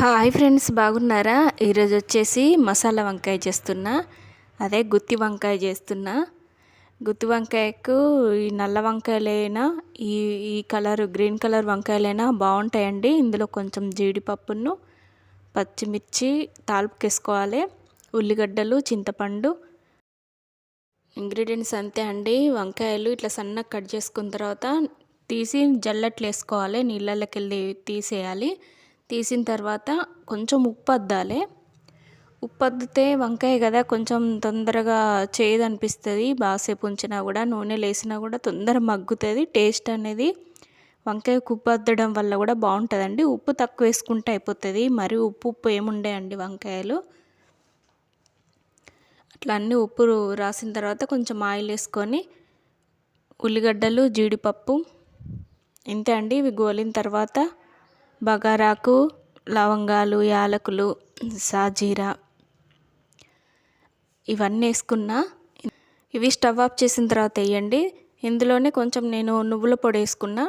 Hi friends బాగున్నారా? ఈరోజు వచ్చేసి మసాలా వంకాయ చేస్తున్నా. అదే గుత్తి వంకాయ చేస్తున్నా. గుత్తి వంకాయకు ఈ నల్ల వంకాయలైనా ఈ ఈ కలర్ గ్రీన్ కలర్ వంకాయలైనా బాగుంటాయండి. ఇందులో కొంచెం జీడిపప్పును పచ్చిమిర్చి తాలుపుకేసుకోవాలి ఉల్లిగడ్డలు చింతపండు. ఇంగ్రీడియంట్స్ అంతే అండి. వంకాయలు ఇట్లా సన్నగా కట్ చేసుకున్న తర్వాత తీసి జల్లట్లు వేసుకోవాలి నీళ్ళకి వెళ్ళి తీసేయాలి. తీసిన తర్వాత కొంచెం ఉప్పు అద్దాలి. ఉప్పు అద్దితే వంకాయ కదా కొంచెం తొందరగా చేదు అనిపిస్తుంది బాసేపు ఉంచినా కూడా నూనె లేసినా కూడా తొందర మగ్గుతుంది. టేస్ట్ అనేది వంకాయ ఉప్పు అద్దడం వల్ల కూడా బాగుంటుందండి. ఉప్పు తక్కువ వేసుకుంటే అయిపోతుంది. మరి ఉప్పు ఉప్పు ఏముండేయండి వంకాయలు? అట్లా అన్నీ ఉప్పు రాసిన తర్వాత కొంచెం ఆయిల్ వేసుకొని ఉల్లిగడ్డలు జీడిపప్పు ఇంతే అండి. ఇవి గోలిన తర్వాత బగారాకు లవంగాలు యాలకులు సాజీరా ఇవన్నీ వేసుకున్న ఇవి స్టవ్ ఆఫ్ చేసిన తర్వాత వేయండి. ఇందులోనే కొంచెం నేను నువ్వుల పొడి వేసుకున్నా.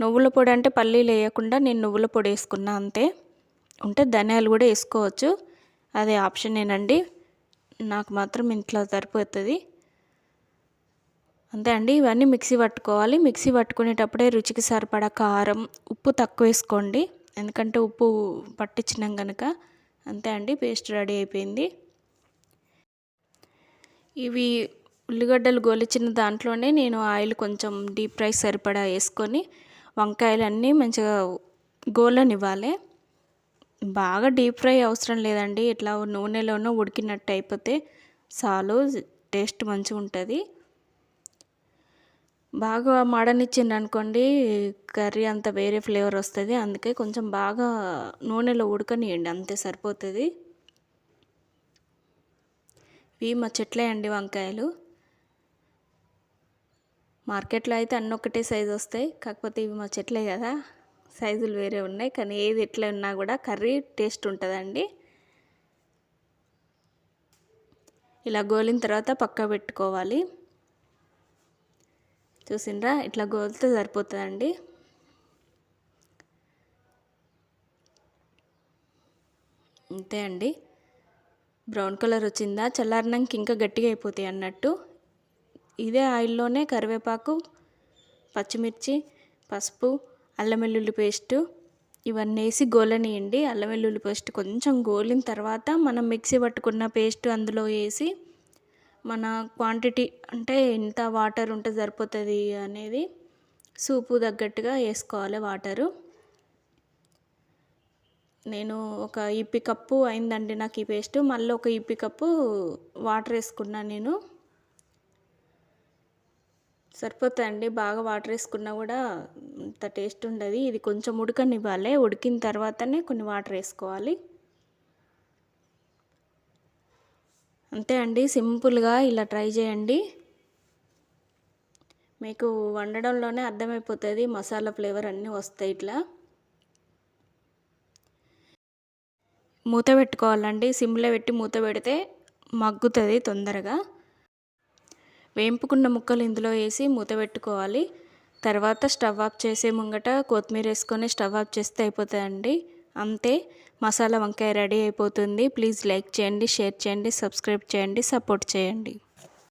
నువ్వుల పొడి అంటే పల్లీలు వేయకుండా నేను నువ్వుల పొడి వేసుకున్నా అంతే. ఉంటే ధనియాలు కూడా వేసుకోవచ్చు. అదే ఆప్షనేనండి నాకు మాత్రం ఇంట్లో సరిపోతుంది. అంతే అండి. ఇవన్నీ మిక్సీ పట్టుకోవాలి. మిక్సీ పట్టుకునేటప్పుడే రుచికి సరిపడా కారం ఉప్పు తక్కువ వేసుకోండి. ఎందుకంటే ఉప్పు పట్టించినాం కనుక అంతే అండి. పేస్ట్ రెడీ అయిపోయింది. ఇవి ఉల్లిగడ్డలు గోలిచిన దాంట్లోనే నేను ఆయిల్ కొంచెం డీప్ ఫ్రై సరిపడా వేసుకొని వంకాయలన్నీ మంచిగా గోలనివ్వాలి. బాగా డీప్ ఫ్రై అవసరం లేదండి. ఇట్లా నూనెలోనూ ఉడికినట్టు అయిపోతే చాలు. టేస్ట్ మంచిగా ఉంటుంది బాగా మాడనిచ్చింది అనుకోండి కర్రీ అంత వేరే ఫ్లేవర్ వస్తుంది. అందుకే కొంచెం బాగా నూనెలో ఉడకనియండి అంతే సరిపోతుంది. ఇవి మా చెట్లే అండి వంకాయలు. మార్కెట్లో అయితే అన్ని ఒకటే సైజు వస్తాయి. కాకపోతే ఇవి మా చెట్లే కదా సైజులు వేరే ఉన్నాయి. కానీ ఏది ఎట్లా ఉన్నా కూడా కర్రీ టేస్ట్ ఉంటుందండి. ఇలా గోలిన తర్వాత పక్క పెట్టుకోవాలి. చూసిండ్రా? ఇట్లా గోలితే సరిపోతుందండి. అంతే అండి. బ్రౌన్ కలర్ వచ్చిందా? చల్లారినాక ఇంకా గట్టిగా అయిపోతాయి అన్నట్టు. ఇదే ఆయిల్లోనే కరివేపాకు పచ్చిమిర్చి పసుపు అల్లం వెల్లుల్లి పేస్టు ఇవన్నీ వేసి గోలనియండి. అల్లం వెల్లుల్లి పేస్ట్ కొంచెం గోలిన తర్వాత మనం మిక్సీ పట్టుకున్న పేస్ట్ అందులో వేసి మన క్వాంటిటీ అంటే ఎంత వాటర్ ఉంటే సరిపోతుంది అనేది సూపు తగ్గట్టుగా వేసుకోవాలి వాటరు నేను ఒక ఇప్పి కప్పు అయిందండి నాకు ఈ పేస్ట్ మళ్ళీ ఒక ఇప్పి కప్పు వాటర్ వేసుకున్నాను నేను. సరిపోతాయండి బాగా వాటర్ వేసుకున్నా కూడా అంత టేస్ట్ ఉండదు. ఇది కొంచెం ఉడకనివ్వాలి. ఉడికిన తర్వాతనే కొన్ని వాటర్ వేసుకోవాలి. అంతే అండి సింపుల్గా ఇలా ట్రై చేయండి. మీకు వండడంలోనే అర్థమైపోతుంది మసాలా ఫ్లేవర్ అన్నీ వస్తాయి ఇట్లా. మూత పెట్టుకోవాలండి సిమ్లో పెట్టి మూత పెడితే మగ్గుతుంది తొందరగా. వేంపుకున్న ముక్కలు ఇందులో వేసి మూత పెట్టుకోవాలి. తర్వాత స్టవ్ ఆఫ్ చేసే ముంగట కొత్తిమీర వేసుకొని స్టవ్ ఆఫ్ చేస్తే అయిపోతుందండి అంతే మసాలా వంకాయ రెడీ అయిపోతుంది. ప్లీజ్ లైక్ చేయండి షేర్ చేయండి సబ్స్క్రైబ్ చేయండి సపోర్ట్ చేయండి.